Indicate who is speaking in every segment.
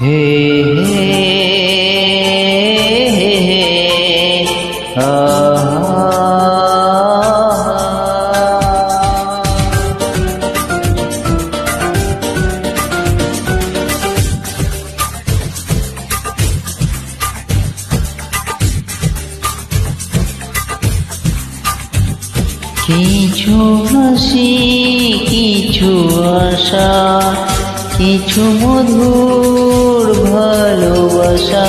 Speaker 1: হে হে কিছু হাসি কিছু আশা কিছু মধুর ভালোবাসা।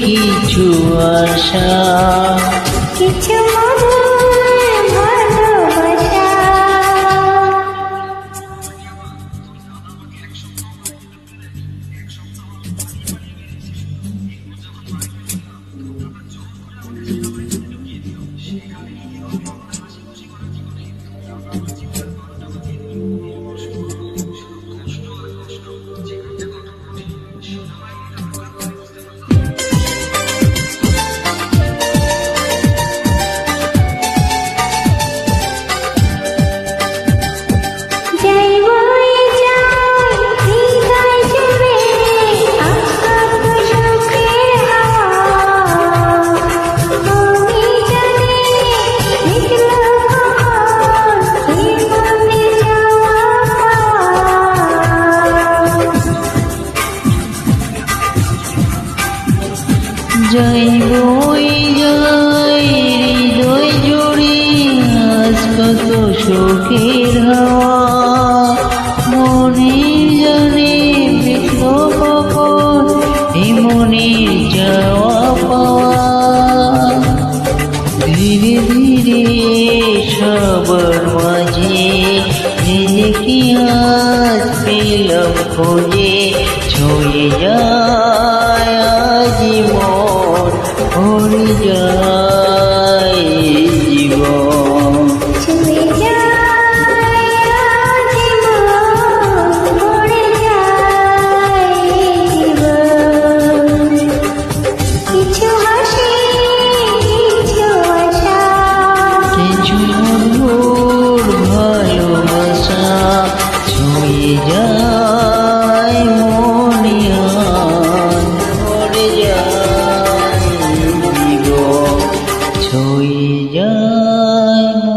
Speaker 2: কিছু
Speaker 1: আশা
Speaker 2: কিছু
Speaker 1: Thank you. জয় বই, জয় কত হওয়া। মনের জনে বিপ্লবন এমনের যাওয়া পাওয়া। ধীরে ধীরে সবার মাঝে নিজেকে আজ পেলাম খোঁজে যা হরিয়া